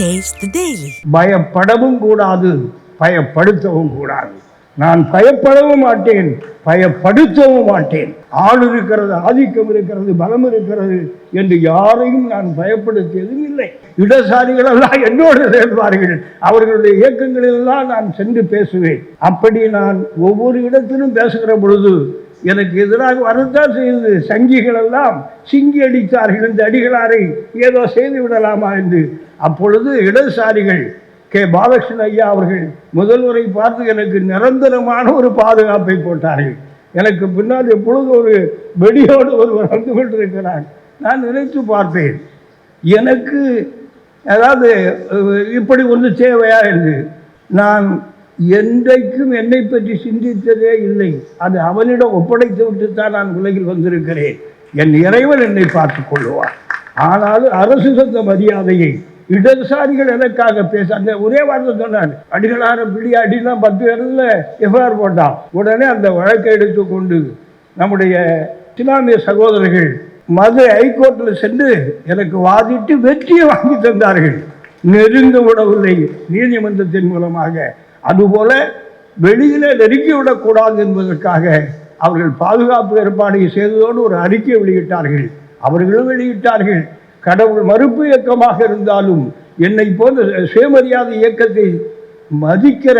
Taste the Daily. பயப்படவும் கூடாது பயப்படுத்தவும் கூடாது. நான் பயப்படவும் மாட்டேன் பயப்படுத்தவும் மாட்டேன். ஆள் இருக்கிறது ஆதிக்கம் இருக்கிறது பலம் இருக்கிறது என்று யாரையும் நான் பயப்படுத்தியதும் இல்லை. இடசாரிகளெல்லாம் என்னோடு சேர்வார்கள் அவர்களுடைய இயக்கங்களிலெல்லாம் நான் சென்று பேசுவேன். அப்படி நான் ஒவ்வொரு இடத்திலும் பேசுகிற பொழுது எனக்கு எதிராக வரத்தான் செய்தது. சங்கிகள் எல்லாம் சிங்கி அடித்தார்கள். இந்த அடிகளாரை ஏதோ செய்து விடலாமா என்று அப்பொழுது இடதுசாரிகள் கே. பாலகிருஷ்ண ஐயா அவர்கள் முதல்வரை பார்த்து எனக்கு நிரந்தரமான ஒரு பாதுகாப்பை போட்டார்கள். எனக்கு பின்னால் எப்பொழுது ஒரு வெடியோடு ஒருவர் வந்து கொண்டிருக்கிறார். நான் நினைத்து பார்த்தேன். எனக்கு அதாவது இப்படி ஒன்று தேவையா என்று. நான் என்றைக்கும் என்னை பற்றி சிந்தித்ததே இல்லை. அது அவனிடம் ஒப்படைத்து விட்டுத்தான் நான் உலகில் வந்திருக்கிறேன். என் இறைவன் என்னை பார்த்துக் கொள்வார் ஆனாலும் அரசு தந்த மரியாதையை இடதுசாரிகள் எனக்காக பேச அந்த ஒரே வார்த்தை சொன்னார். அடிகளார பிடி அடினா பத்து இடத்துல எஃப்ஐஆர் போட்டான். உடனே அந்த வழக்கை எடுத்துக்கொண்டு நம்முடைய இஸ்லாமிய சகோதரர்கள் மதுரை ஹைகோர்ட்டில் சென்று எனக்கு வாதிட்டு வெற்றியை வாங்கி தந்தார்கள். நெருங்க விடவில்லை. நீதிமன்றத்தின் மூலமாக. அதுபோல வெளியில நெருங்கி விடக்கூடாது என்பதற்காக அவர்கள் பாதுகாப்பு ஏற்பாடு செய்ததோடு ஒரு அறிக்கை வெளியிட்டார்கள். அவர்களும் வெளியிட்டார்கள். கடவுள் மறுப்பு இயக்கமாக இருந்தாலும் என்னை போன்ற சுயமரியாதை இயக்கத்தை மதிக்கிற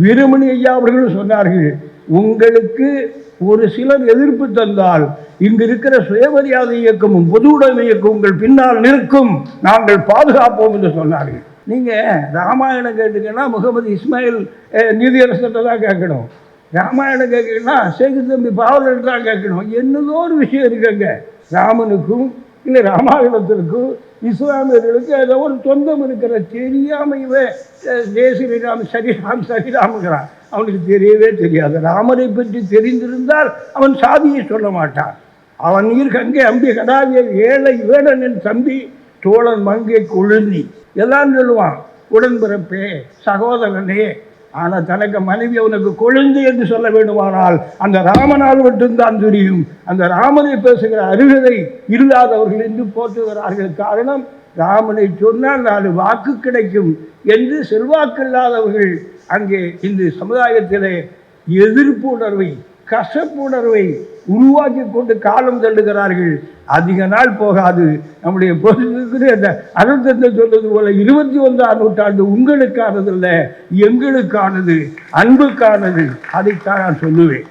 வீரமணி ஐயா அவர்களும் சொன்னார்கள் உங்களுக்கு ஒரு சிலர் எதிர்ப்பு தந்தால் இங்கு இருக்கிற சுயமரியாதை இயக்கமும் பொது உடைமை இயக்கம் உங்கள் பின்னால் நிற்கும் நாங்கள் பாதுகாப்போம் என்று சொன்னார்கள். நீங்கள் ராமாயணம் கேட்டீங்கன்னா முகமது இஸ்மாயில் அஹ், நீதியரசர்கிட்ட தான் கேட்கணும். ராமாயணம் கேட்கணும்னா சேகு தம்பி பாவலர் தான் கேட்கணும். என்னதோ ஒரு விஷயம் இருக்குங்க. ராமனுக்கும் இல்லை ராமாயணத்திற்கு இஸ்லாமியர்களுக்கு ஏதோ ஒரு சொந்தம் இருக்கிற தெரியாம இவன் ஜெய ஸ்ரீராம் சரிராம் சரிராமுங்கிறான் அவனுக்கு தெரியவே தெரியாது ராமரை பற்றி தெரிந்திருந்தால் அவன் சாதியை சொல்ல மாட்டான் அவன் நீர் கங்கை அம்பி கடாவிய ஏழை வேடனின் தம்பி தோழன் மங்கை கொழுந்தி எல்லாம் சொல்லுவான் உடன்பிறப்பே சகோதரனே ஆனால் தனக்கு மனைவி அவனுக்கு கொழுந்து என்று சொல்ல வேண்டுமானால் அந்த ராமனால் மட்டும்தான் தெரியும். அந்த ராமனை பேசுகிற அருகதை இல்லாதவர்கள் என்று போற்றுகிறார்கள். காரணம் ராமனை சொன்னால் நாலு வாக்கு கிடைக்கும் என்று செல்வாக்கு இல்லாதவர்கள் அங்கே இந்த சமுதாயத்திலே எதிர்ப்பு உணர்வை கசப்புணர்வை உருவாக்கி கொண்டு காலம் தள்ளுகிறார்கள். அதிக நாள் போகாது. நம்முடைய பொதுக்கு அந்த அருந்தத்தை சொல்வது போல இருபத்தி ஒன்றாம் நூற்றாண்டு உங்களுக்கானதல்ல எங்களுக்கானது அன்புக்கானது. அதைத்தான் நான் சொல்லுவேன்.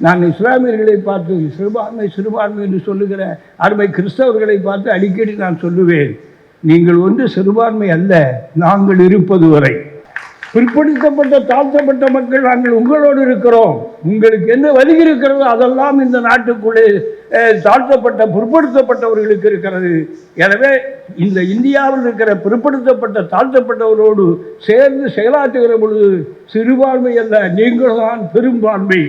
நான் இஸ்லாமியர்களை பார்த்து சிறுபான்மை சிறுபான்மை என்று சொல்லுகிற அருமை கிறிஸ்தவர்களை பார்த்து அடிக்கடி நான் சொல்லுவேன் நீங்கள் ஒன்று சிறுபான்மை அல்ல நாங்கள் இருப்பது வரை. பிற்படுத்தப்பட்ட தாழ்த்தப்பட்ட மக்கள் நாங்கள் உங்களோடு இருக்கிறோம். உங்களுக்கு என்ன வலி இருக்கிறதோ அதெல்லாம் இந்த நாட்டுக்குள்ளே தாழ்த்தப்பட்ட பிற்படுத்தப்பட்டவர்களுக்கு இருக்கிறது. எனவே இந்த இந்தியாவில் இருக்கிற பிற்படுத்தப்பட்ட தாழ்த்தப்பட்டவரோடு சேர்ந்து செயலாற்றுகிற பொழுது சிறுபான்மை அல்ல நீங்கள் தான் பெரும்பான்மை.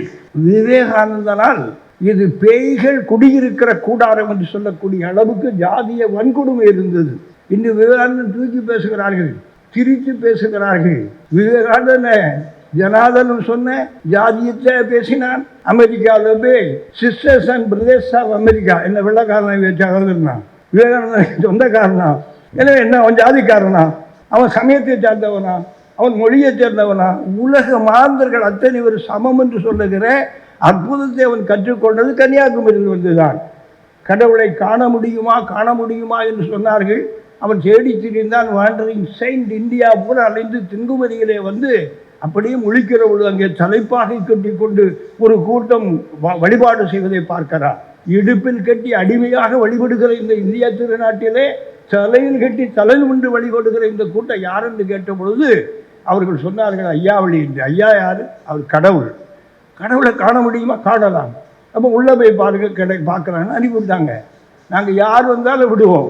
விவேகானந்தனால் இது பேய்கள் குடியிருக்கிற கூடாரம் என்று சொல்லக்கூடிய அளவுக்கு ஜாதிய வன்கொடுமை இருந்தது. இன்று விவேகானந்தன் தூக்கி பேசுகிறார்கள். திரித்து பேசுகிறார்கள். விவேகானந்த ஜனாதனம் சொன்ன ஜாதியத்தை பேசினான். அமெரிக்காவில் போய் sisters and brothers of America என்ன வெள்ளக்காரன் வச்சாங்கன்னா விவேகானந்தன் சொந்தக்காரனா? எனவே என்ன அவன் ஜாதிக்காரனா? அவன் சமயத்தை சார்ந்தவனா? அவன் மொழியை சேர்ந்தவனா? உலக மாந்தர்கள் அத்தனை ஒரு சமம் என்று சொல்லுகிற அற்புதத்தை அவன் கற்றுக்கொண்டது கன்னியாகுமரியில் வந்துதான் கடவுளை காண முடியுமா காண முடியுமா என்று சொன்னார்கள். அவன் தேடி திரிந்தான் வாண்டரிங் செயின்ட் இந்தியா பூரா அலைந்து திங்குமதியிலே வந்து அப்படியே முழிக்கிற பொழுது அங்கே தலைப்பாகை கட்டி கொண்டு ஒரு கூட்டம் வ- வழிபாடு செய்வதை பார்க்கிறார். இடுப்பில் கட்டி அடிமையாக வழிபடுகிற இந்த இந்தியா திருநாட்டிலே தலையில் கட்டி தலையில் உண்டு வழிபடுகிற இந்த கூட்டம் யார் என்று கேட்ட பொழுது அவர்கள் சொன்னார்கள் ஐயா வழி என்று ஐயா யார்? அவர் கடவுள். கடவுளை காண முடியுமா? காணலாம். அப்போ உள்ளே போய் பாருங்க கிடை பார்க்குறாங்கன்னு அனுப்பிவிட்டாங்க நாங்கள் யார் வந்தாலும் விடுவோம்.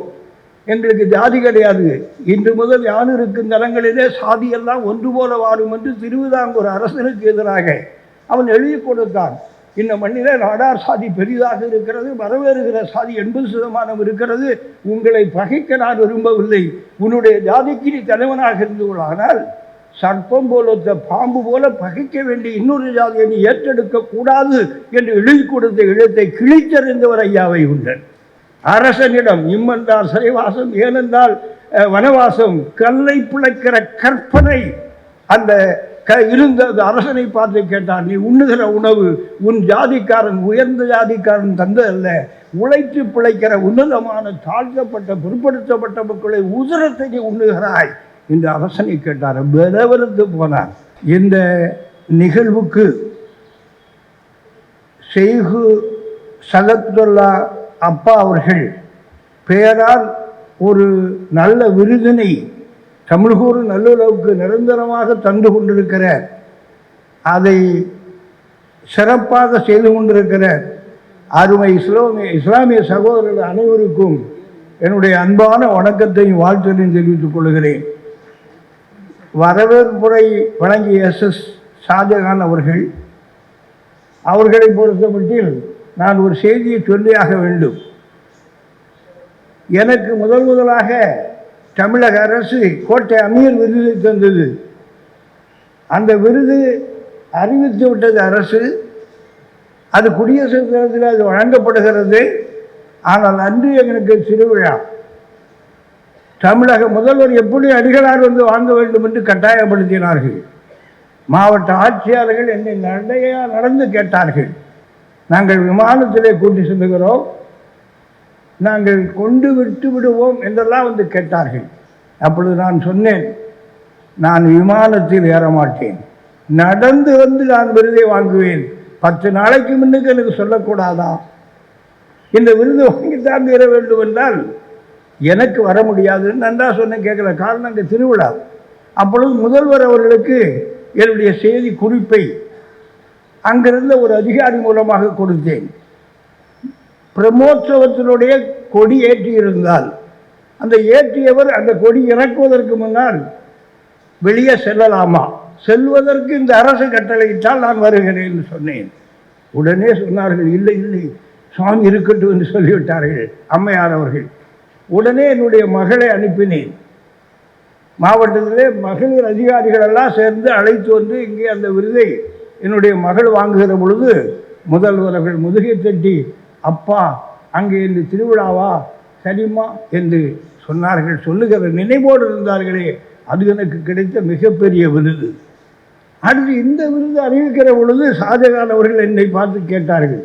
எங்களுக்கு ஜாதி கிடையாது. இன்று முதல் யான் இருக்கும் தலங்களிலே சாதியெல்லாம் ஒன்று போல வாழும் என்று திருவிதாங்கூர் அரசனுக்கு எதிராக அவன் எழுதி கொடுத்தான். இந்த மண்ணிலே நாடார் சாதி பெரிதாக இருக்கிறது வரவேறுகிற சாதி எண்பது சதமானம் இருக்கிறது. உங்களை பகைக்க நான் விரும்பவில்லை. உன்னுடைய ஜாதிக்கு நீ தலைவனாக இருந்து சர்ப்பம் போலத்த பாம்பு போல பகைக்க வேண்டிய இன்னொரு ஜாதியை நீ ஏற்றெடுக்க கூடாது என்று எழுதி கொடுத்த எழுத்தை கிழித்தறிந்தவர் ஐயாவை உண்டன் அரசனிடம் இம்மென்றால் சிறைவாசம் ஏனென்றால் வனவாசம் கல்லை பிழைக்கிற கற்பனை. அந்த க இருந்த அரசனை பார்த்து கேட்டான் நீ உண்ணுகிற உணவு உன் ஜாதிக்காரன் உயர்ந்த ஜாதிக்காரன் தந்ததல்ல. உழைத்து பிழைக்கிற உன்னதமான தாழ்த்தப்பட்ட பிற்படுத்தப்பட்ட மக்களை உதரத்தை நீ உண்ணுகிறாய். என்று அரசனை கேட்டார். விதவிருந்து போனார். இந்த நிகழ்வுக்கு செய்கு சகத்துல்லா அப்பா அவர்கள் பெயரால் ஒரு நல்ல விருதினை தமிழ்கூர் நல்லுறவுக்கு நிரந்தரமாக தந்து கொண்டிருக்கிற அதை சிறப்பாக செய்து கொண்டிருக்கிற அருமை இஸ்லாமிய இஸ்லாமிய சகோதரர்கள் அனைவருக்கும் என்னுடைய அன்பான வணக்கத்தையும் வாழ்த்துகளையும் தெரிவித்துக் கொள்கிறேன். வரவேற்புரை வழங்கிய எஸ் எஸ் ஷாஜகான் அவர்கள் அவர்களை பொறுத்தமட்டில் நான் ஒரு செய்தியை சொல்லியாக வேண்டும். எனக்கு முதல் முதலாக தமிழக அரசு கோட்டை அமீர் விருது தந்தது. அந்த விருது அறிவித்து விட்டது அரசு. அது குடியரசு தினத்தில் அது வழங்கப்படுகிறது. ஆனால் அன்று எனக்கு திருவிழா தமிழக முதல்வர் எப்படி அடிகளார் வந்து வாங்க வேண்டும் என்று கட்டாயப்படுத்தினார்கள். மாவட்ட ஆட்சியாளர்கள் என்னை நடையாக நடந்து கேட்டார்கள். நாங்கள் விமானத்திலே கூட்டி செல்லுகிறோம். நாங்கள் கொண்டு விட்டு விடுவோம் என்றெல்லாம் வந்து கேட்டார்கள். அப்பொழுது நான் சொன்னேன் நான் விமானத்தில் ஏற மாட்டேன். நடந்து வந்து நான் விருதை வாங்குவேன். பத்து நாளைக்கு முன்னுக்கு எனக்கு சொல்லக்கூடாதா? இந்த விருது வாங்கித்தான் தீர வேண்டும் என்றால் எனக்கு வர முடியாதுன்னு நன்றா சொன்னேன் கேட்கல. காரணம் அங்கே திருவிழா. அப்பொழுது முதல்வர் அவர்களுக்கு என்னுடைய செய்தி குறிப்பை அங்கிருந்த ஒரு அதிகாரி மூலமாக கொடுத்தேன். பிரம்மோற்சவத்தினுடைய கொடி ஏற்றியிருந்தால் அந்த ஏற்றியவர் அந்த கொடி இறக்குவதற்கு முன்னால் வெளியே செல்லலாமா? செல்வதற்கு இந்த அரசு கட்டளையிட்டால் நான் வருகிறேன் என்று சொன்னேன். உடனே சொன்னார்கள் இல்லை இல்லை சுவாமி இருக்கட்டும் என்று சொல்லிவிட்டார்கள் அம்மையார் அவர்கள் உடனே என்னுடைய மகளை அனுப்பினேன். மாவட்டத்திலே மகளிர் அதிகாரிகள் எல்லாம் சேர்ந்து அழைத்து வந்து இங்கே அந்த விருதை என்னுடைய மகள் வாங்குகிற பொழுது முதல்வர் அவர்கள் முதுகை தட்டி அப்பா அங்கே இந்த திருவிழாவா? சரிம்மா என்று சொன்னார்கள். சொல்லுகிற நினைவோடு இருந்தார்களே அது எனக்கு கிடைத்த மிகப்பெரிய விருது. அடுத்து இந்த விருது அறிவிக்கிற பொழுது ஷாஜகான் அவர்கள் என்னை பார்த்து கேட்டார்கள்.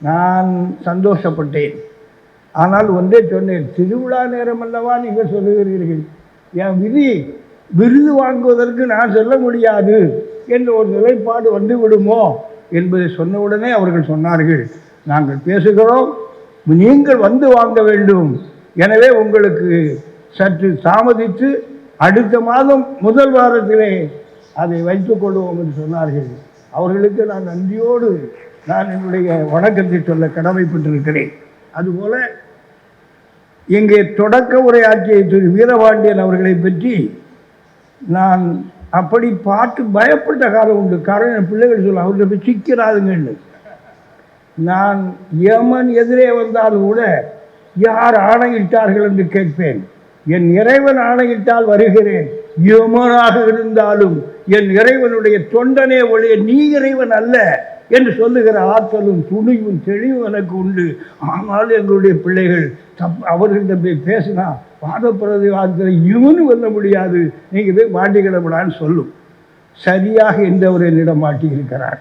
நான் சந்தோஷப்பட்டேன். ஆனால் ஒன்றே சொன்னேன் திருவிழா நேரம் அல்லவா நீங்கள் சொல்லுகிறீர்கள்? என் விதி விருது வாங்குவதற்கு நான் சொல்ல முடியாது என்ற ஒரு நிலைப்பாடு வந்து விடுமோ என்பதை சொன்னவுடனே அவர்கள் சொன்னார்கள். நாங்கள் பேசுகிறோம். நீங்கள் வந்து வாங்க வேண்டும். எனவே உங்களுக்கு சற்று தாமதித்து அடுத்த மாதம் முதல் வாரத்திலே அதை வைத்துக் கொள்வோம் என்று சொன்னார்கள். அவர்களுக்கு நான் நன்றியோடு நான் என்னுடைய வணக்கத்தை சொல்ல கடமைப்பட்டிருக்கிறேன். அதுபோல இங்கே தொடக்க உரையாற்றிய திரு வீரபாண்டியன் அவர்களை பற்றி நான் அப்படி பார்த்து பயப்பட்ட காலம் உண்டு. காரணம் என் பிள்ளைகள் சொல்ல அவர்கிட்ட போய் சிக்கிறாதுங்கன்னு. நான் யமன் எதிரே வந்தாலும் கூட யார் ஆணையிட்டார்கள் என்று கேட்பேன். என் இறைவன் ஆணையிட்டால் வருகிறேன். யமனாக இருந்தாலும் என் இறைவனுடைய தொண்டனே ஒழிய நீ இறைவன் அல்ல என்று சொல்லுகிற ஆற்றலும் துணிவும் தெளிவும் எனக்கு உண்டு. ஆனால் எங்களுடைய பிள்ளைகள் தப் அவர்களிடம் போய் பேசினா வாதப்பிரதிவாதத்தில் இவனு வெல்ல முடியாது. நீங்கள் போய் மாட்டிக்கிடப்படான்னு சொல்லும். சரியாக என்றவர் என்னிடம் மாட்டியிருக்கிறார்?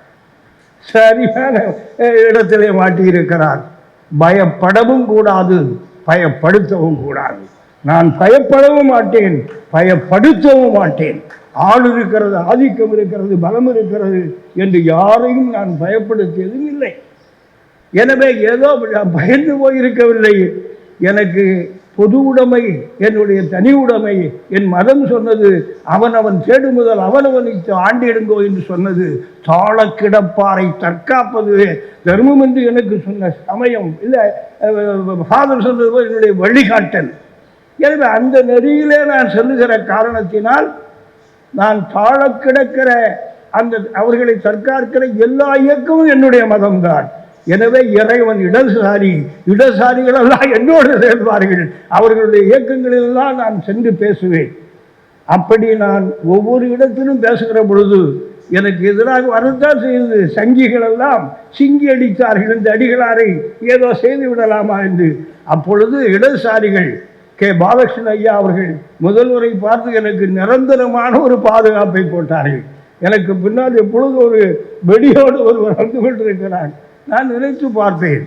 சரியான இடத்திலே மாட்டியிருக்கிறார். பயப்படவும் கூடாது பயப்படுத்தவும் கூடாது. நான் பயப்படவும் மாட்டேன் பயப்படுத்தவும் மாட்டேன். ஆள் இருக்கிறது ஆதிக்கம் இருக்கிறது பலம் இருக்கிறது என்று யாரையும் நான் பயப்படுத்தியதும் இல்லை. எனவே ஏதோ பயந்து போயிருக்கவில்லை. எனக்கு பொது உடைமை என்னுடைய தனி உடைமை என் மதம் சொன்னது அவன் அவன் தேடு முதல் அவனவனுக்கு ஆண்டிடுங்கோ என்று சொன்னது தாள கிடப்பாரை தற்காப்பது தர்மம் என்று எனக்கு சொன்ன சமயம் இல்லை ஃபாதர் சொன்னது போல் என்னுடைய வழிகாட்டல். எனவே அந்த நெறியிலே நான் செல்லுகிற காரணத்தினால் நான் தாழ கிடக்கிற அந்த அவர்களை தற்காக்கிற எல்லா இயக்கமும் என்னுடைய மதம்தான் எனவே இறைவன் இடதுசாரி இடதுசாரிகளெல்லாம் என்னோடு சேர்வார்கள். அவர்களுடைய இயக்கங்களிலெல்லாம் நான் சென்று பேசுவேன். அப்படி நான் ஒவ்வொரு இடத்திலும் பேசுகிற பொழுது எனக்கு எதிராக வரத்தான் செய்தது. சங்கிகள் எல்லாம் சிங்கி அடித்தார்கள் இந்த அடிகளாரை. ஏதோ செய்து விடலாமா என்று. அப்பொழுது இடதுசாரிகள் கே. பாலகிருஷ்ணன் ஐயா அவர்கள் முதல்வரை பார்த்து எனக்கு நிரந்தரமான ஒரு பாதுகாப்பை போட்டார்கள். எனக்கு பின்னால் எப்பொழுது ஒரு வெடியோடு ஒருவர் வந்து கொண்டிருக்கிறார். நான் நினைத்து பார்த்தேன்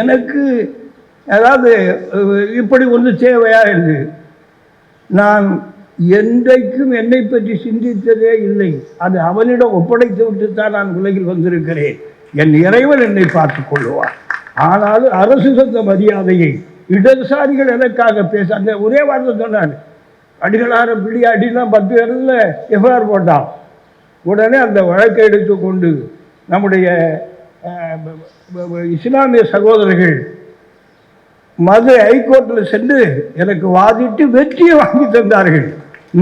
எனக்கு அதாவது இப்படி ஒன்று தேவையா என்று. நான் என்றைக்கும் என்னை பற்றி சிந்தித்ததே இல்லை. அது அவனிடம் ஒப்படைத்து விட்டுத்தான் நான் உலகில் வந்திருக்கிறேன். என் இறைவன் என்னை பார்த்து கொள்வார் ஆனாலும் அரசு சொந்த மரியாதையை இடதுசாரிகள் எனக்காக பேச அந்த ஒரே வார்த்தை சொன்னார். அடிகளார பிடி அடினா பத்து இடத்துல எஃப்ஐஆர் போட்டான். உடனே அந்த வழக்கை எடுத்துக்கொண்டு நம்முடைய இஸ்லாமிய சகோதரர்கள் மதுரை ஹைகோர்ட்டில் சென்று எனக்கு வாதிட்டு வெற்றியை வாங்கி தந்தார்கள்.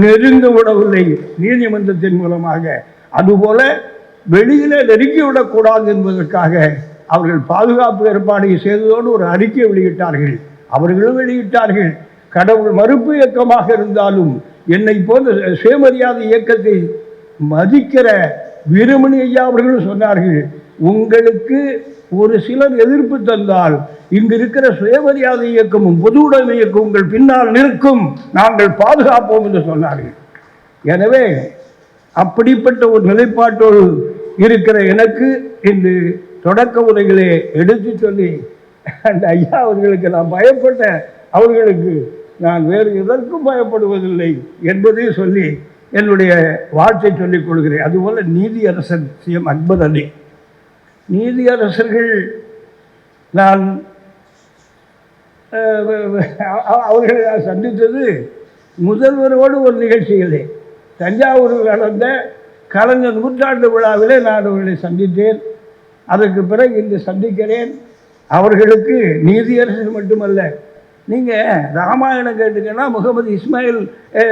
நெருங்க விடவில்லை. நீதிமன்றத்தின் மூலமாக. அதுபோல வெளியில நெருங்கி விடக்கூடாது என்பதற்காக அவர்கள் பாதுகாப்பு ஏற்பாடை செய்ததோடு ஒரு அறிக்கை வெளியிட்டார்கள். அவர்களும் வெளியிட்டார்கள். கடவுள் மறுப்பு இயக்கமாக இருந்தாலும் என்னை போன்ற சுயமரியாதை இயக்கத்தை மதிக்கிற வீரமணி ஐயா அவர்களும் சொன்னார்கள். உங்களுக்கு ஒரு சிலர் எதிர்ப்பு தந்தால் இங்கு இருக்கிற சுயமரியாதை இயக்கமும் பொது உடைமை இயக்கம் உங்கள் பின்னால் நிற்கும். நாங்கள் பாதுகாப்போம் என்று சொன்னார்கள். எனவே அப்படிப்பட்ட ஒரு நிலைப்பாட்டோடு இருக்கிற எனக்கு இன்று தொடக்க உரைகளே எடுத்து சொல்லி அந்த ஐயா அவர்களுக்கு நான் பயப்பட்டேன். அவர்களுக்கு நான் வேறு எதற்கும் பயப்படுவதில்லை என்பதையும் சொல்லி என்னுடைய வாழ்த்தை சொல்லிக் கொள்கிறேன். அதுபோல நீதியரசர் சி. எம். அக்பர் அலி நீதியரசர்கள் நான் அவர்களை நான் சந்தித்தது முதல்வரோடு ஒரு நிகழ்ச்சியிலே. தஞ்சாவூரில் நடந்த கலைஞர் நூற்றாண்டு விழாவிலே நான் அவர்களை சந்தித்தேன். அதற்கு பிறகு இன்று சந்திக்கிறேன். அவர்களுக்கு நீதியரசர் மட்டுமல்ல நீங்கள் ராமாயணம் கேட்டுக்கன்னா முகமது இஸ்மாயில்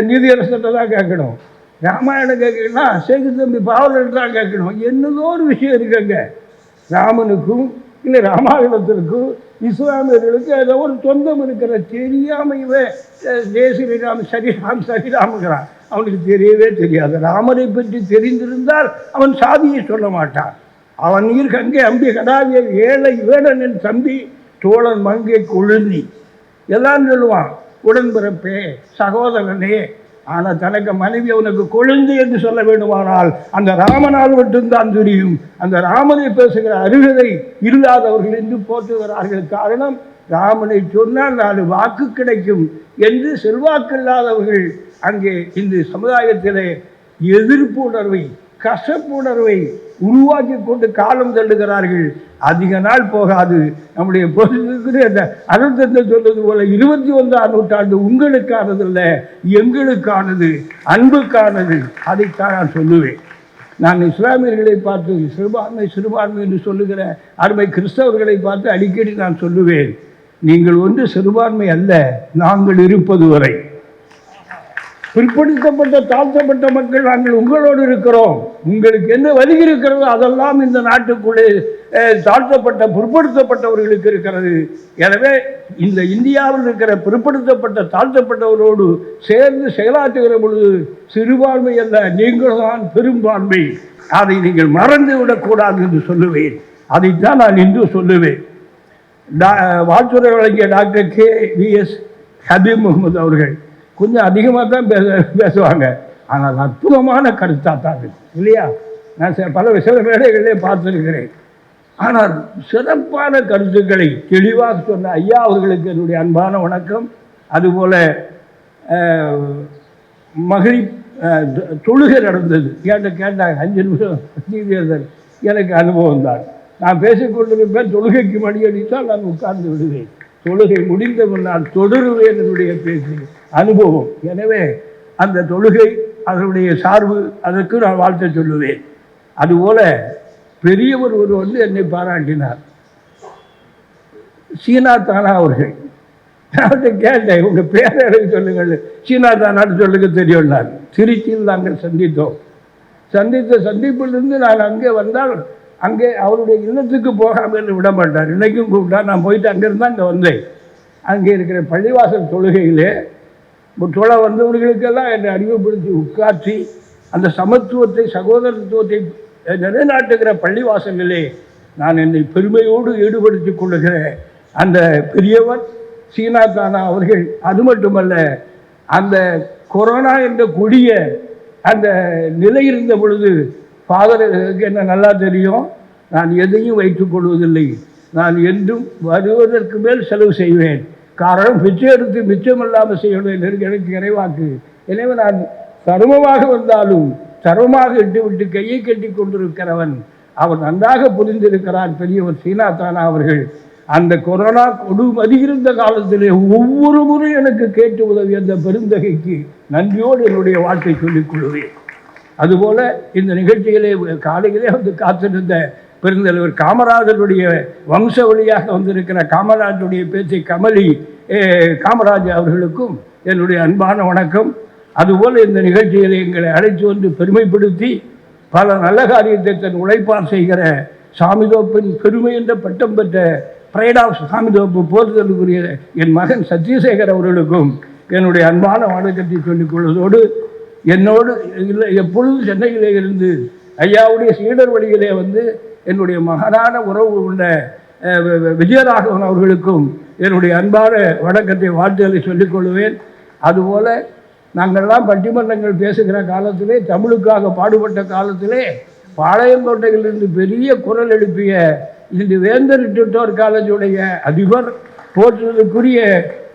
நீதியரசர்கிட்ட தான் கேட்கணும். ராமாயணம் கேட்கணும்னா சேகு தம்பி பாவலர் தான் கேட்கணும். என்னதோ ஒரு விஷயம் இருக்குங்க. ராமனுக்கும் இல்லை ராமாயணத்திற்கும் இஸ்லாமியர்களுக்கும் ஏதோ ஒரு சொந்தம் இருக்கிற தெரியாமல் இவன் அஹ், ஜெய ஸ்ரீராம் சரிராம் சரிராமுங்கிறான். அவனுக்கு தெரியவே தெரியாது. ராமனை பற்றி தெரிந்திருந்தால் அவன் சாதியை சொல்ல மாட்டான். அவன் நீர் கங்கை அம்பி கடாவிய ஏழை வேடனின் தம்பி தோழன் மங்கை கொழுந்தி. எல்லாம் சொல்லுவான். உடன்பிறப்பே சகோதரனே ஆனால் தனக்கு மனைவி அவனுக்கு கொழுந்து என்று சொல்ல வேண்டுமானால் அந்த ராமனால் மட்டும்தான் தெரியும். அந்த ராமனை பேசுகிற அருகதை இல்லாதவர்கள் என்று போற்றுகிறார்கள். காரணம் ராமனை சொன்னால் நாலு வாக்கு கிடைக்கும் என்று செல்வாக்கு இல்லாதவர்கள் அங்கே இந்த சமுதாயத்திலே எதிர்ப்பு உணர்வை கசப்பு உணர்வை உருவாக்கி கொண்டு காலம் தள்ளுகிறார்கள். அதிக நாள் போகாது. நம்முடைய பொதுக்கு அந்த அருந்தத்தை சொல்வது போல இருபத்தி ஒன்றாம் நூற்றாண்டு உங்களுக்கானதல்ல எங்களுக்கானது அன்புக்கானது. அதைத்தான் நான் சொல்லுவேன். நான் இஸ்லாமியர்களை பார்த்து சிறுபான்மை சிறுபான்மை என்று சொல்லுகிற அருமை கிறிஸ்தவர்களை பார்த்து அடிக்கடி நான் சொல்லுவேன். நீங்கள் ஒன்று சிறுபான்மை அல்ல நாங்கள் இருப்பது வரை. பிற்படுத்தப்பட்ட தாழ்த்தப்பட்ட மக்கள் நாங்கள் உங்களோடு இருக்கிறோம். உங்களுக்கு என்ன வலிமை இருக்கிறதோ அதெல்லாம் இந்த நாட்டுக்குள்ளே தாழ்த்தப்பட்ட பிற்படுத்தப்பட்டவர்களுக்கு இருக்கிறது. எனவே இந்த இந்தியாவில் இருக்கிற பிற்படுத்தப்பட்ட தாழ்த்தப்பட்டவரோடு சேர்ந்து செயலாற்றுகிற பொழுது சிறுபான்மை அல்ல நீங்கள் தான் பெரும்பான்மை. அதை நீங்கள் மறந்து விடக்கூடாது என்று சொல்லுவேன். அதைத்தான் நான் இன்று சொல்லுவேன். வாழ்த்துறை வழங்கிய doctor K V S Habib Muhammad அவர்கள். கொஞ்சம் அதிகமாக தான் பேச பேசுவாங்க. ஆனால் அற்புதமான கருத்தாக தான் இருக்குது இல்லையா? நான் சில பல சில மேடைகளிலே பார்த்துருக்கிறேன். ஆனால் சிறப்பான கருத்துக்களை தெளிவாக சொன்ன ஐயா அவர்களுக்கு என்னுடைய அன்பான வணக்கம். அதுபோல் மகிழி தொழுகை நடந்தது. கேட்ட கேட்டாங்க அஞ்சு நிமிஷம் நீதியரசர் எனக்கு அனுபவம் தான். நான் பேசிக்கொண்டிருப்பேன் தொழுகைக்கு மணி அடித்தால் நான் உட்கார்ந்து விடுவேன். தொழுகை முடிந்த முன்னால் தொடருவேன் என்னுடைய பேச்சு அனுபவம். எனவே அந்த தொழுகை அதனுடைய சார்பு அதற்கு நான் வாழ்த்து சொல்லுவேன். அதுபோல பெரியவர் ஒரு வந்து என்னை பாராட்டினார். சீனா தானா அவர்கள்? நான் அவர்கிட்ட கேட்டேன் உங்கள் பேரை எனக்கு சொல்லுங்கள். சீனா தானான்னு சொல்லுங்க தெரியும் நான் திருச்சியில் நாங்கள் சந்தித்தோம். சந்தித்த சந்திப்பிலிருந்து நான் அங்கே வந்தால் அங்கே அவருடைய இல்லத்துக்கு போகாமல் விட மாட்டார். இன்றைக்கும் கூப்பிட்டா நான் போயிட்டு அங்கேருந்து அங்கே வந்தேன். அங்கே இருக்கிற பள்ளிவாசல் தொழுகையிலே தொலை வந்தவர்களுக்கெல்லாம் என்னை அறிவுப்படுத்தி உட்காற்றி அந்த சமத்துவத்தை சகோதரத்துவத்தை நிலைநாட்டுகிற பள்ளிவாசலிலே நான் என்னை பெருமையோடு ஈடுபடுத்திக் கொள்ளுகிற அந்த பெரியவர் சீனா தானா அவர்கள் அது மட்டுமல்ல அந்த கொரோனா என்ற கொடிய அந்த நிலை இருந்த பொழுது ஃபாதருக்கு என்ன நல்லா தெரியும்? நான் எதையும் வைத்துக் கொள்வதில்லை. நான் என்றும் வருவதற்கு மேல் செலவு செய்வேன். காரணம் பிச்சை எடுத்து மிச்சம் இல்லாமல் செய்யணும் எனக்கு இறைவாக்கு. எனவே நான் சர்வமாக வந்தாலும் சர்வமாக இட்டு விட்டு கையை கட்டி கொண்டிருக்கிறவன் அவன் நன்றாக புரிந்திருக்கிறான். பெரியவர் சீனா தானா அவர்கள் அந்த கொரோனா கொடுமதி இருந்த காலத்திலே ஒவ்வொரு முறை எனக்கு கேட்டு உதவி அந்த பெருந்தகைக்கு நன்றியோடு என்னுடைய வாழ்க்கை சொல்லிக் கொள்வேன் அதுபோல இந்த நிகழ்ச்சியிலே காலையிலே வந்து காத்திருந்த பெருந்தலைவர் காமராஜருடைய வம்ச வழியாக வந்திருக்கிற காமராஜருடைய பேச்சை கமலி காமராஜ் அவர்களுக்கும் என்னுடைய அன்பான வணக்கம். அதுபோல் இந்த நிகழ்ச்சியில் எங்களை அழைத்து வந்து பெருமைப்படுத்தி பல நல்ல காரியத்தை தன் உழைப்பால் செய்கிற சாமிதோப்பின் பெருமை என்ற பட்டம் பெற்ற பிரைட் ஆஃப் சாமிதோப்பு போர்தலுக்குரிய என் மகன் சத்யசேகர் அவர்களுக்கும் என்னுடைய அன்பான வணக்கத்தை சொல்லிக் கொள்வதோடு என்னோடு இல்லை எப்பொழுதும் சென்னையிலே இருந்து ஐயாவுடைய சீடர் வழியிலே வந்து என்னுடைய மகனான உறவு உள்ள விஜயராகவன் அவர்களுக்கும் என்னுடைய அன்பான வணக்கத்தை வாழ்த்துக்களை சொல்லிக் கொள்வேன். அதுபோல நாங்கள்லாம் பட்டிமன்றங்கள் பேசுகிற காலத்திலே தமிழுக்காக பாடுபட்ட காலத்திலே பாளையங்கோட்டையிலிருந்து பெரிய குரல் எழுப்பிய இந்த வேந்தர் டிட்டோர் காலேஜுடைய அதிபர் போற்றுவதற்குரிய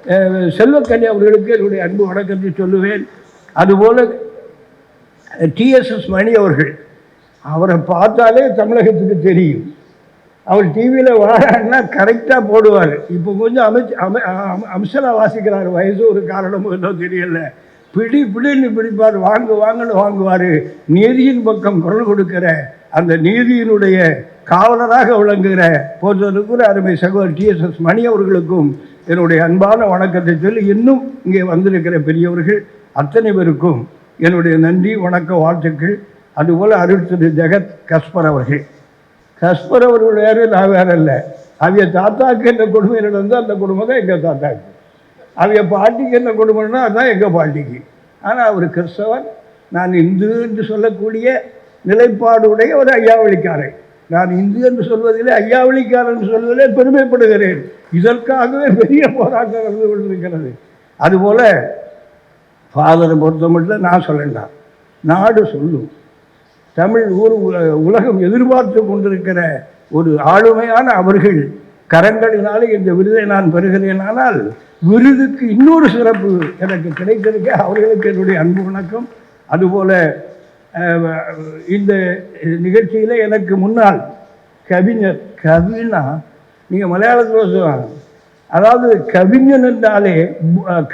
அஹ், அவர்களுக்கு என்னுடைய அன்பு வணக்கத்தை சொல்லுவேன். அதுபோல் டிஎஸ்எஸ் மணி அவர்கள் அவரை பார்த்தாலே தமிழகத்துக்கு தெரியும். அவர் டிவியில் வாழான்னா கரெக்டாக போடுவார். இப்போ கொஞ்சம் அமைச்சு அம அம்சலா வாசிக்கிறார். வயசு ஒரு காரணமும் ஏதோ தெரியல. பிடி பிடின்னு பிடிப்பார். வாங்கு வாங்கன்னு வாங்குவார். நீதியின் பக்கம் குரல் கொடுக்கிற அந்த நீதியினுடைய காவலராக விளங்குகிற போன்றதுக்கு அருமை சகோதரர் டிஎஸ்எஸ் மணி அவர்களுக்கும் என்னுடைய அன்பான வணக்கத்தை சொல்லி இன்னும் இங்கே வந்திருக்கிற பெரியவர்கள் அத்தனை பேருக்கும் என்னுடைய நன்றி வணக்க வாழ்த்துக்கள். அதுபோல் அருள் திரு ஜெகத் கஸ்பர் அவர்கள். கஸ்பர் அவர்கள் வேறு நான் வேற இல்லை அவைய தாத்தாக்கு என்ன கொடுமை நடந்தோ அந்த குடும்பம் தான் எங்கள் தாத்தாக்கு. அவைய பாட்டிக்கு என்ன குடும்பம்னா அதுதான் எங்கள் பாட்டிக்கு. ஆனால் அவர் கிறிஸ்தவன் நான் இந்து என்று சொல்லக்கூடிய நிலைப்பாடுடைய ஒரு ஐயாவளிக்காரன். நான் இந்து என்று சொல்வதிலே ஐயாவளிக்காரன் சொல்வதிலே பெருமைப்படுகிறேன். இதற்காகவே பெரிய போராட்டம் நடந்து கொண்டிருக்கிறது. அதுபோல் ஃபாதரை பொறுத்த மட்டும் நான் சொல்லண்டா. நாடு சொல்லும். தமிழ் ஊர் உல- உலகம் எதிர்பார்த்து கொண்டிருக்கிற ஒரு ஆளுமையான அவர்கள் கரங்களினாலே இந்த விருதை நான் பெறுகிறேனானால் விருதுக்கு இன்னொரு சிறப்பு எனக்கு கிடைத்திருக்க அவர்களுக்கு என்னுடைய அன்பு வணக்கம். அதுபோல் இந்த நிகழ்ச்சியில் எனக்கு முன்னால் கவிஞர் கவினா நீங்கள் மலையாளத்தில் சொல்லுவாங்க அதாவது கவிஞன் என்றாலே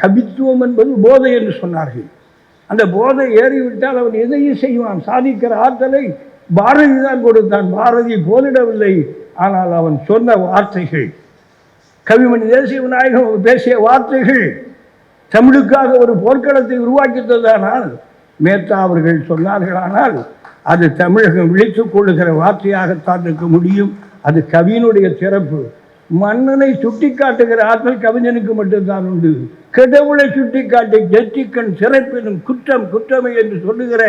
கவித்துவம் என்பது போதை என்று சொன்னார்கள். அந்த போதை ஏறிவிட்டால் அவன் எதையும் செய்வான். சாதிக்கிற ஆற்றலை பாரதி தான் கொடுத்தான். பாரதி போரிடவில்லை ஆனால் அவன் சொன்ன வார்த்தைகள் கவிமணி தேசிய விநாயகம் பேசிய வார்த்தைகள் தமிழுக்காக ஒரு போர்க்களத்தை உருவாக்கி தந்தானால் மேத்தா அவர்கள் சொன்னார்களானால் அது தமிழகம் விழித்துக் கொள்ளுகிற வார்த்தையாகத்தான் இருக்க முடியும். அது கவியினுடைய சிறப்பு. மன்னனை சுட்டி காட்டுகிற ஆற்றல் கவிஞனுக்கு மட்டும்தான் உண்டு. கடவுளை சுட்டிக்காட்டி ஜெட்டிக்கண் சிறப்பினும் குற்றம் குற்றமை என்று சொல்லுகிற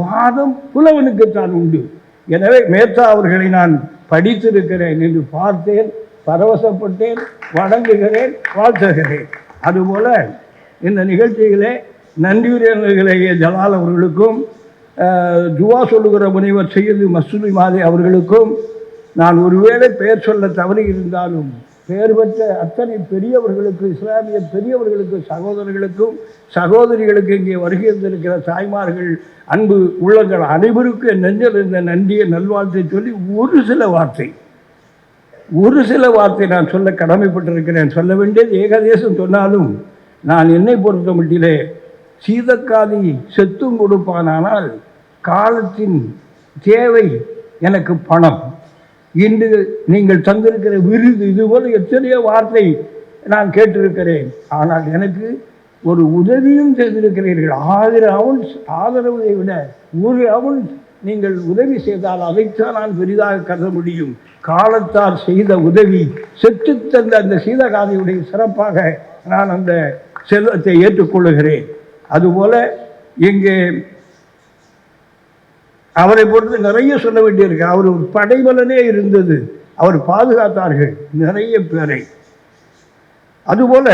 வாதம் புலவனுக்குத்தான் உண்டு. எனவே மேத்தா அவர்களை நான் படித்திருக்கிறேன் என்று பார்த்தேன் பரவசப்பட்டேன் வணங்குகிறேன் வாழ்த்துகிறேன். அதுபோல இந்த நிகழ்ச்சிகளே நன்றியுரைய ஜலால் அவர்களுக்கும் துவா சொல்லுகிற முனைவர் செய்யது மசூதி மாதே அவர்களுக்கும் நான் ஒருவேளை பெயர் சொல்ல தவறி இருந்தாலும் பெயர் பெற்ற அத்தனை பெரியவர்களுக்கு இஸ்லாமிய பெரியவர்களுக்கு சகோதரர்களுக்கும் சகோதரிகளுக்கு இங்கே வருகை இருந்திருக்கிற தாய்மார்கள் அன்பு உள்ளங்கள் அனைவருக்கும் என் நெஞ்சில் இருந்த நன்றியை நல்வாழ்த்தை சொல்லி ஒரு சில வார்த்தை. ஒரு சில வார்த்தை நான் சொல்ல கடமைப்பட்டிருக்கிறேன். சொல்ல வேண்டியது ஏகதேசம் சொன்னாலும் நான் என்னை பொறுத்த மட்டிலே சீதக்காதி செத்தும் கொடுப்பானானால் காலத்தின் தேவை எனக்கு பணம். இன்று நீங்கள் தந்திருக்கிற விருது இதுபோல் எத்தனையோ வார்த்தை நான் கேட்டிருக்கிறேன். ஆனால் எனக்கு ஒரு உதவியும் செய்திருக்கிறீர்கள். ஆயிரம் அவுன்ஸ் ஆதரவை விட ஒரு அவுன்ஸ் நீங்கள் உதவி செய்தால் அதைத்தான் நான் பெரிதாக கருத முடியும். காலத்தால் செய்த உதவி செத்து தந்த அந்த சீதகாதியுடைய சிறப்பாக நான் அந்த செல்வத்தை ஏற்றுக்கொள்கிறேன். அதுபோல இங்கே அவரை பொறுத்து நிறைய சொல்ல வேண்டியிருக்கு. அவர் ஒரு படைபலனே இருந்தது. அவர் பாதுகாத்தார்கள் நிறைய பேரை. அதுபோல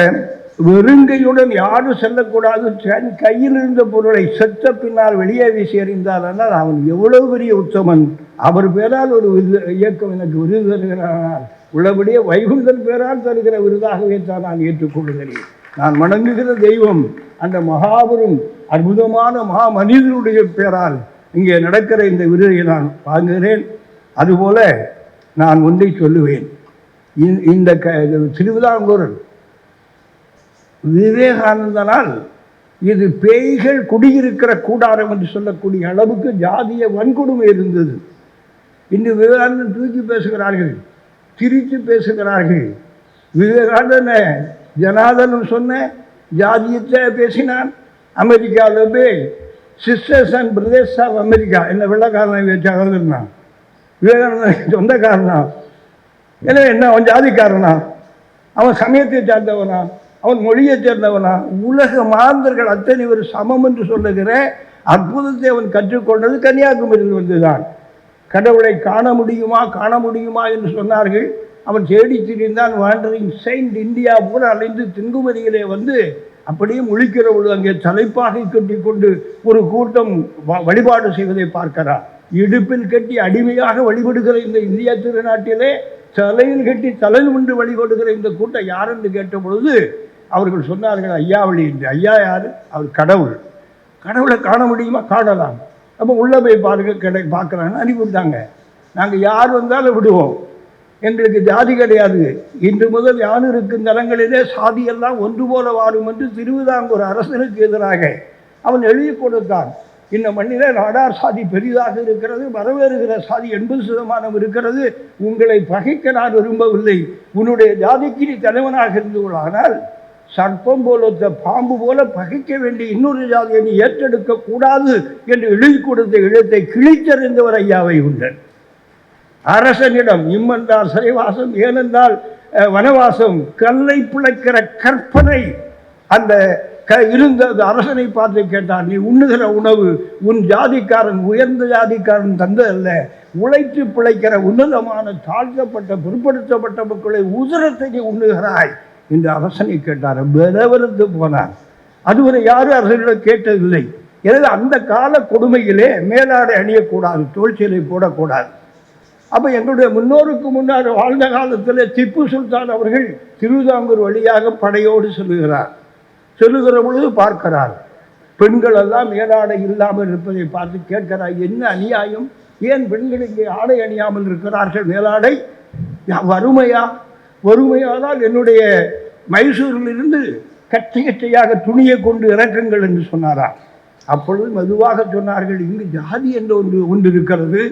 வெறுங்கையுடன் யாரும் செல்லக்கூடாது. தன் கையில் இருந்த பொருளை செத்த பின்னால் வெளியே வீசி எறிந்தால் அவன் எவ்வளவு பெரிய உத்தமன். அவர் பேரால் ஒரு விருது இயக்கம் எனக்கு விருது தருகிறானால் உள்ளபடியே வைகுந்தன் பேரால் தருகிற விருதாகவே தான் நான் ஏற்றுக்கொள்கிறேன். நான் வணங்குகிற தெய்வம் அந்த மகாபெரும் அற்புதமான மகா மனிதனுடைய பேரால் இங்கே நடக்கிற இந்த விருதை நான் வாங்குகிறேன். அதுபோல நான் ஒன்றை சொல்லுவேன். இந்த- இந்த க திருவிதாங்கூரன் விவேகானந்தனால் இது பேய்கள் குடியிருக்கிற கூடாரம் என்று சொல்லக்கூடிய அளவுக்கு ஜாதிய வன்கொடுமை இருந்தது. இன்று விவேகானந்தன் தூக்கி பேசுகிறார்கள் திரித்து பேசுகிறார்கள். விவேகானந்தன ஜனாதனம் சொன்ன ஜாதியத்தை பேசினான் அமெரிக்காவில் போய் sisters and brothers of America என்ன வெள்ளக்காரனை வச்சாங்க விவேகானந்தன் சொந்தக்காரனா எனவே என்ன அவன் ஜாதிக்காரனா அவன் சமயத்தை சார்ந்தவனா? அவன் மொழியை சேர்ந்தவனா? உலக மாந்தர்கள் அத்தனை ஒரு சமம் என்று சொல்லுகிற அற்புதத்தை அவன் கற்றுக்கொண்டது கன்னியாகுமரியில் வந்துதான். கடவுளை காண முடியுமா காண முடியுமா என்று சொன்னார்கள். அவன் தேடி திரிந்தான் வாண்டரிங் செயின்ட் இந்தியா பூரா அலைந்து தென்குமரியிலே வந்து அப்படியே முழிக்கிற பொழுது அங்கே தலைப்பாகை கட்டி கொண்டு ஒரு கூட்டம் வ- வழிபாடு செய்வதை பார்க்கிறார். இடுப்பில் கட்டி அடிமையாக வழிபடுகிற இந்த இந்தியா திருநாட்டிலே தலையில் கட்டி தலையில் உண்டு வழிபடுகிற இந்த கூட்டம் யார் என்று கேட்ட பொழுது அவர்கள் சொன்னார்கள் ஐயா வழி என்று. ஐயா யார்? அவர் கடவுள். கடவுளை காண முடியுமா? காணலாம். அப்போ உள்ள போய் பாருங்க கடை பார்க்குறாங்க அனுப்பிவிட்டாங்க நாங்கள் யார் வந்தாலும் விடுவோம். எங்களுக்கு ஜாதி கிடையாது. இன்று முதல் யான் இருக்கும் தலங்களிலே சாதியெல்லாம் ஒன்று போல வாழும் என்று திருவிதாங்கூர் அரசனுக்கு எதிராக அவன் எழுதி கொடுத்தான். இந்த மண்ணிலே நாடார் சாதி பெரிதாக இருக்கிறது வரவேறுகிற சாதி எண்பது சதமானம் இருக்கிறது. உங்களை பகைக்க நான் விரும்பவில்லை. உன்னுடைய ஜாதிக்கு நீ தலைவனாக இருந்துள்ளானால் சர்ப்பம் போலத்த பாம்பு போல பகைக்க வேண்டிய இன்னொரு ஜாதியை நீ ஏற்றெடுக்க கூடாது என்று எழுதி கொடுத்த இடத்தை கிழித்தறிந்தவர் ஐயாவை உண்டன் அரசனிடம் இம்மென்றால் சிறைவாசம் ஏனென்றால் வனவாசம் கல்லை பிழைக்கிற கற்பனை. அந்த க இருந்த அரசனை பார்த்து கேட்டான் நீ உண்ணுகிற உணவு உன் ஜாதிக்காரன் உயர்ந்த ஜாதிக்காரன் தந்ததல்ல. உழைத்து பிழைக்கிற உன்னதமான தாழ்த்தப்பட்ட பிற்படுத்தப்பட்ட மக்களை உதிரத்தை நீ உண்ணுகிறாய். என்று அரசனை கேட்டார். விதவிருந்து போனார். அதுவரை யாரும் அரசனிடம் கேட்டதில்லை. எனவே அந்த கால கொடுமையிலே மேலாடை அணியக்கூடாது தோல்சியலை போடக்கூடாது. அப்போ எங்களுடைய முன்னோருக்கு முன்னால் வாழ்ந்த காலத்தில் திப்பு சுல்தான் அவர்கள் திருவிதாங்கூர் வழியாக படையோடு செல்லுகிறார் செல்லுகிற பொழுது பார்க்கிறார். பெண்கள் எல்லாம் மேலாடை இல்லாமல் இருப்பதை பார்த்து கேட்கிறார் என்ன அநியாயம்? ஏன் பெண்கள் இங்கே ஆடை அணியாமல் இருக்கிறார்கள்? மேலாடை யா- வறுமையா? வறுமையானால் என்னுடைய மைசூரிலிருந்து கச்சை கச்சையாக துணியை கொண்டு இறக்குங்கள் என்று சொன்னாரா அப்பொழுது மெதுவாக சொன்னார்கள் இங்கு ஜாதி என்று ஒன்று ஒன்று இருக்கிறது.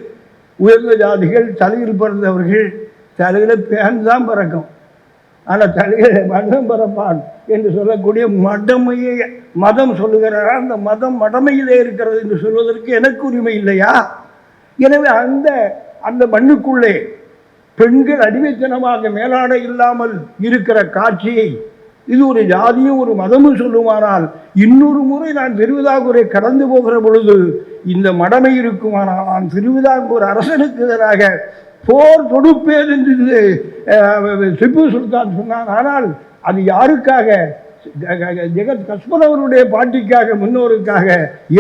உயர்ந்த ஜாதிகள் தலையில் பிறந்தவர்கள் தலையில் பேன் தான் பிறக்கும். ஆனால் தலையில் மதம் பிறப்பான் என்று சொல்லக்கூடிய மடமையை மதம் சொல்லுகிறாரா? அந்த மதம் மடமையிலே இருக்கிறது என்று சொல்வதற்கு எனக்கு உரிமை இல்லையா? எனவே அந்த அந்த மண்ணுக்குள்ளே பெண்கள் அடிமைத்தனமாக மேலாடை இல்லாமல் இருக்கிற காட்சியை இது ஒரு ஜாதியும் ஒரு மதமும் சொல்லுமானால் இன்னொரு முறை நான் திருவிதாங்கூரை கடந்து போகிற பொழுது இந்த மடமை இருக்குமானால் நான் திருவிதாங்கூர் அரசனுக்கு எதிராக போர் தொடுப்பேன் என்று திப்பு சுல்தான் சொன்னான். ஆனால் அது யாருக்காக? ஜெகத் அவருடைய பாட்டிக்காக முன்னோருக்காக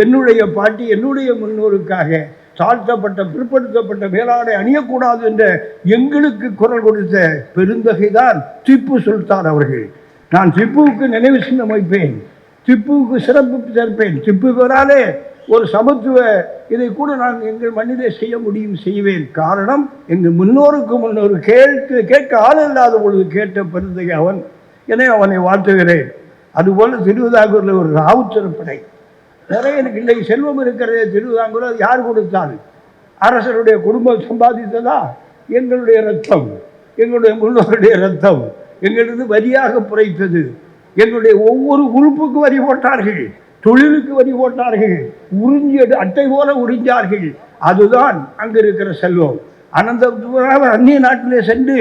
என்னுடைய பாட்டி என்னுடைய முன்னோருக்காக தாழ்த்தப்பட்ட பிற்படுத்தப்பட்ட மேலாடை அணியக்கூடாது என்ற எங்களுக்கு குரல் கொடுத்த பெருந்தகைதான் திப்பு சுல்தான் அவர்கள். நான் திப்புவுக்கு நினைவு சின்னம் வைப்பேன். திப்புவுக்கு சிறப்பு சேர்ப்பேன். திப்பு பெறாலே ஒரு சமத்துவ இதை கூட நான் எங்கள் மண்ணிலே செய்ய முடியும் செய்வேன். காரணம் எங்கள் முன்னோருக்கு முன்னோரு கேட்க கேட்க ஆள் இல்லாத பொழுது கேட்ட பெருந்தகை அவன். என அவனை வாழ்த்துகிறேன். அதுபோல திருவிதாங்கூரில் ஒரு ராவுத்திரப்படை நிறைய எனக்கு இல்லை செல்வம் இருக்கிறதே திருவிதாங்கூர் அது யார் கொடுத்தாரு அரசருடைய குடும்பம் சம்பாதித்ததா? எங்களுடைய ரத்தம் எங்களுடைய முன்னோருடைய ரத்தம் எங்களது வரியாக புரைத்தது. எங்களுடைய ஒவ்வொரு உறுப்புக்கும் வரி போட்டார்கள். தொழிலுக்கு வரி போட்டார்கள். உறிஞ்சியது அட்டை போல உறிஞ்சார்கள். அதுதான் அங்கு இருக்கிற செல்வம். அனந்த அந்நிய நாட்டிலே சென்று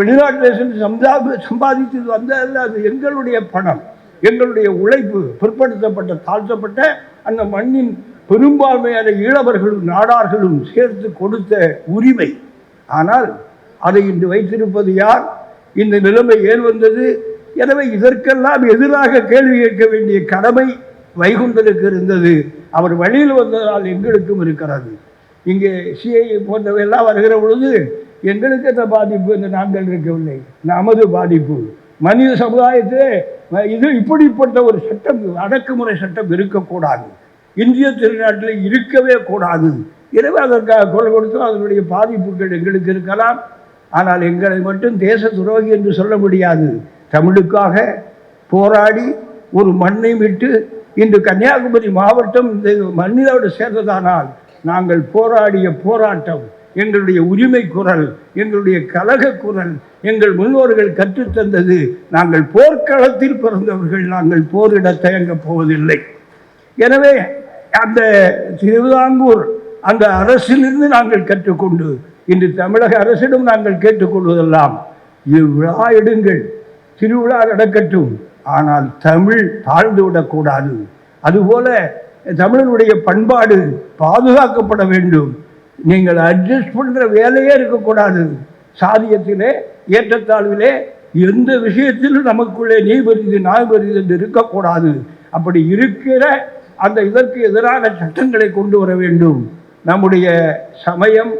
வெளிநாட்டிலே சென்று சம்பா சம்பாதித்து வந்ததில்ல அது எங்களுடைய பணம். எங்களுடைய உழைப்பு பிற்படுத்தப்பட்ட தாழ்த்தப்பட்ட அந்த மண்ணின் பெரும்பான்மையான ஈழவர்களும் நாடார்களும் சேர்த்து கொடுத்த உரிமை. ஆனால் அதை இன்று வைத்திருப்பது யார்? இந்த நிலைமை ஏன் வந்தது? எனவே இதற்கெல்லாம் எதிராக கேள்வி கேட்க வேண்டிய கடமை வைகுண்டருக்கு இருந்தது. அவர் வழியில் வந்ததால் எங்களுக்கும் இருக்கிறது. இங்கே சிஐ போன்றவையெல்லாம் வருகிற பொழுது எங்களுக்கு இந்த பாதிப்பு இந்த நாங்கள் இருக்கவில்லை. நமது பாதிப்பு. மனித சமுதாயத்திலே இது இப்படிப்பட்ட ஒரு சட்டம் அடக்குமுறை சட்டம் இருக்கக்கூடாது. இந்திய திருநாட்டில் இருக்கவே கூடாது. எனவே அதற்காக குரல் கொடுத்தோம் அதனுடைய பாதிப்புகள் எங்களுக்கு இருக்கலாம். ஆனால் எங்களை மட்டும் தேச துரோகி என்று சொல்ல முடியாது. தமிழுக்காக போராடி ஒரு மண்ணை விட்டு இன்று கன்னியாகுமரி மாவட்டம் இந்த மண்ணிலோடு சேர்ந்ததானால் நாங்கள் போராடிய போராட்டம் எங்களுடைய உரிமை குரல் எங்களுடைய கலக குரல் எங்கள் முன்னோர்கள் கற்றுத்தந்தது நாங்கள் போர்க்களத்தில் பிறந்தவர்கள் நாங்கள் போரிட தயங்கப் போவதில்லை. எனவே அந்த திருவிதாங்கூர் அந்த அரசிலிருந்து நாங்கள் கற்றுக்கொண்டு இன்று தமிழக அரசிடம் நாங்கள் கேட்டுக்கொள்வதெல்லாம் இவ்விழா எடுங்கள் திருவிழா நடக்கட்டும். ஆனால் தமிழ் தாழ்ந்து விடக்கூடாது. அதுபோல தமிழனுடைய பண்பாடு பாதுகாக்கப்பட வேண்டும். நீங்கள் அட்ஜஸ்ட் பண்ணுற வேலையே இருக்கக்கூடாது. சாதியத்திலே ஏற்றத்தாழ்விலே எந்த விஷயத்திலும் நமக்குள்ளே நீ பெரிது நான் பெரிது என்று இருக்கக்கூடாது. அப்படி இருக்கிற அந்த இதற்கு எதிரான சட்டங்களை கொண்டு வர வேண்டும். நம்முடைய சமயம்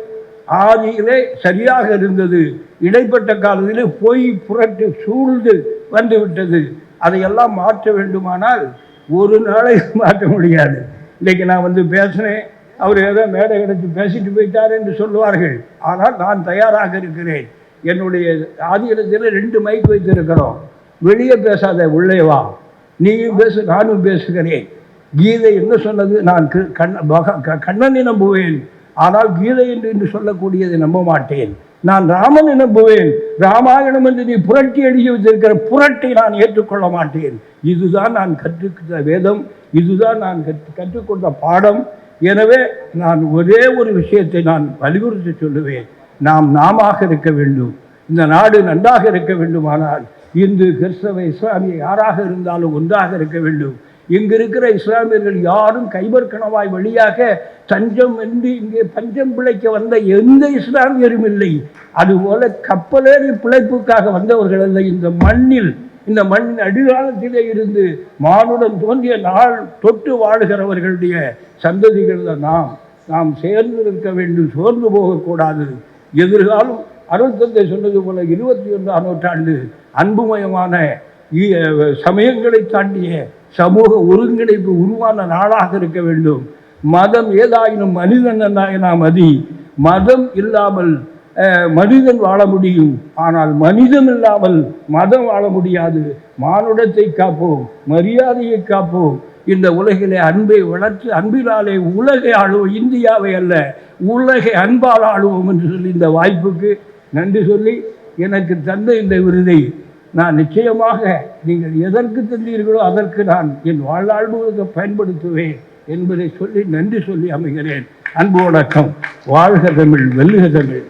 ஆதியிலே சரியாக இருந்தது. இடைப்பட்ட காலத்திலே பொய் புரட்டு சூழ்ந்து வந்து விட்டது. அதையெல்லாம் மாற்ற வேண்டுமானால் ஒரு நாளை மாற்ற முடியாது. இன்றைக்கி நான் வந்து பேசினேன் அவர் ஏதோ மேடை கிடைச்சி பேசிட்டு போயிட்டார் என்று சொல்லுவார்கள். ஆனால் நான் தயாராக இருக்கிறேன். என்னுடைய ஆதியிடத்தில் ரெண்டு மைக் வைத்திருக்கிறோம். வெளியே பேசாத உள்ளே வா. நீயும் பேசு நானும் பேசுகிறேன். கீதை என்ன சொன்னது? நான் கு- கண்ண கண்ணனை நம்புவேன் ஆனால் கீதை என்று என்று சொல்லக்கூடியதை நம்ப மாட்டேன். நான் ராமனை நம்புவேன் ராமாயணம் என்று நீ புரட்டி எழுதி வைத்திருக்கிற புரட்டை நான் ஏற்றுக்கொள்ள மாட்டேன். இதுதான் நான் கற்றுக்கிட்ட வேதம். இதுதான் நான் கற்று கற்றுக்கொண்ட பாடம். எனவே நான் ஒரே ஒரு விஷயத்தை நான் வலியுறுத்தி சொல்லுவேன். நாம் நாமாக இருக்க வேண்டும். இந்த நாடு நன்றாக இருக்க வேண்டுமானால் இந்து கிறிஸ்தவ இஸ்லாமிய யாராக இருந்தாலும் ஒன்றாக இருக்க வேண்டும். இங்கு இருக்கிற இஸ்லாமியர்கள் யாரும் கைபர் கணவாய் வழியாக தஞ்சம் என்று இங்கே பஞ்சம் பிழைக்க வந்த எந்த இஸ்லாமியரும் இல்லை. அதுபோல கப்பலேறி பிழைப்புக்காக வந்தவர்கள் அல்ல. இந்த மண்ணில் இந்த மண் அடிகாலத்திலே இருந்து மானுடன் தோன்றிய நாள் தொட்டு வாழுகிறவர்களுடைய சந்ததிகளில் நாம் நாம் சேர்ந்து இருக்க வேண்டும் சோர்ந்து போகக்கூடாது. எதிர்காலம் அருள் தந்தை சொன்னது போல இருபத்தி ஒன்றாம் நூற்றாண்டு அன்புமயமான இ- சமயங்களை தாண்டிய சமூக ஒருங்கிணைப்பு உருவான நாளாக இருக்க வேண்டும். மதம் ஏதாயினும் மனிதன் என்னாயினா மதி. மதம் இல்லாமல் மனிதன் வாழ முடியும். ஆனால் மனிதம் இல்லாமல் மதம் வாழ முடியாது. மானுடத்தை காப்போம் மரியாதையை காப்போம். இந்த உலகிலே அன்பை வளர்த்து அன்பினாலே உலகை ஆளுவோம். இந்தியாவை அல்ல உலகை அன்பால் ஆளுவோம் என்று சொல்லி இந்த வாய்ப்புக்கு நன்றி சொல்லி எனக்கு தந்த இந்த விருதை நான் நிச்சயமாக நீங்கள் எதற்கு தந்தீர்களோ அதற்கு நான் என் வாழ்நாள் முழுக்க பயன்படுத்துவேன் என்பதை சொல்லி நன்றி சொல்லி அமைகிறேன். அன்பு வணக்கம். வாழ்க தமிழ் வெல்லுக தமிழ்.